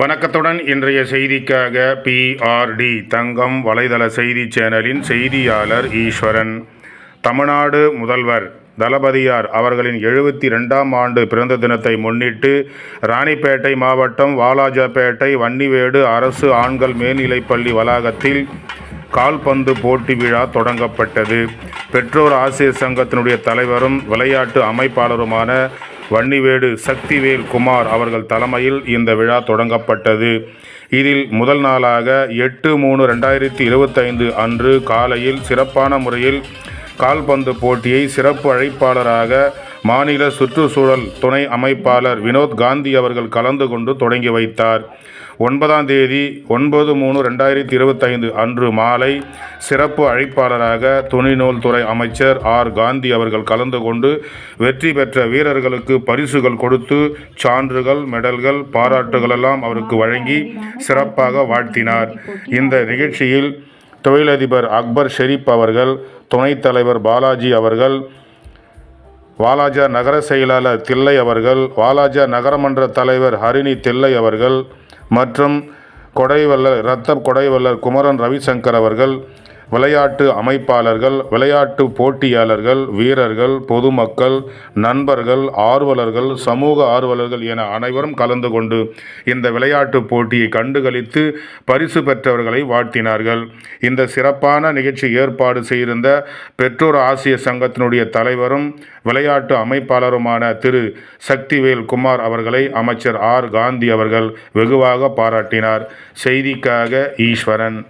வணக்கத்துடன் இன்றைய செய்திக்காக பிஆர்டி தங்கம் வலைதள செய்தி சேனலின் செய்தியாளர் ஈஸ்வரன். தமிழ்நாடு முதல்வர் தளபதியார் அவர்களின் எழுபத்தி ரெண்டாம் ஆண்டு பிறந்த தினத்தை முன்னிட்டு ராணிப்பேட்டை மாவட்டம் வாலாஜாபேட்டை வன்னிவேடு அரசு ஆண்கள் மேல்நிலைப்பள்ளி வளாகத்தில் கால்பந்து போட்டி விழா தொடங்கப்பட்டது. பெற்றோர் ஆசிரியர் சங்கத்தினுடைய தலைவரும் விளையாட்டு அமைப்பாளருமான வன்னிவேடு சக்திவேல் குமார் அவர்கள் தலைமையில் இந்த விழா தொடங்கப்பட்டது. இதில் முதல் நாளாக எட்டு மூணு ரெண்டாயிரத்தி இருபத்தைந்து அன்று காலையில் சிறப்பான முறையில் கால்பந்து போட்டியை சிறப்பு அழைப்பாளராக மாநில சுற்றுச்சூழல் துணை அமைப்பாளர் வினோத் காந்தி அவர்கள் கலந்து கொண்டு தொடங்கி வைத்தார். ஒன்பதாம் தேதி ஒன்பது மூணு ரெண்டாயிரத்தி இருபத்தைந்து அன்று மாலை சிறப்பு அழைப்பாளராக துணைநூல் துறை அமைச்சர் ஆர் காந்தி அவர்கள் கலந்து கொண்டு வெற்றி பெற்ற வீரர்களுக்கு பரிசுகள் கொடுத்து சான்றுகள் மெடல்கள் பாராட்டுகளெல்லாம் அவருக்கு வழங்கி சிறப்பாக வாழ்த்தினார். இந்த நிகழ்ச்சியில் தொழிலதிபர் அக்பர் ஷெரீப் அவர்கள் துணைத் தலைவர் பாலாஜி அவர்கள் வாலாஜா நகர செயலாளர் தில்லை அவர்கள் வாலாஜா நகரமன்ற தலைவர் ஹரிணி தில்லை அவர்கள் மற்றும் கொடைவல்லர் ரத்த கொடைவல்லர் குமரன் ரவிசங்கர் அவர்கள் விளையாட்டு அமைப்பாளர்கள் விளையாட்டு போட்டியாளர்கள் வீரர்கள் பொதுமக்கள் நண்பர்கள் ஆர்வலர்கள் சமூக ஆர்வலர்கள் என அனைவரும் கலந்து கொண்டு இந்த விளையாட்டு போட்டியை கண்டுகளித்து பரிசு பெற்றவர்களை வாழ்த்தினார்கள். இந்த சிறப்பான நிகழ்ச்சி ஏற்பாடு செய்திருந்த பெற்றோர் ஆசிய சங்கத்தினுடைய தலைவரும் விளையாட்டு அமைப்பாளருமான திரு. சக்திவேல் குமார் அவர்களை அமைச்சர் ஆர். காந்தி அவர்கள் வெகுவாக பாராட்டினார். செய்திக்காக ஈஸ்வரன்.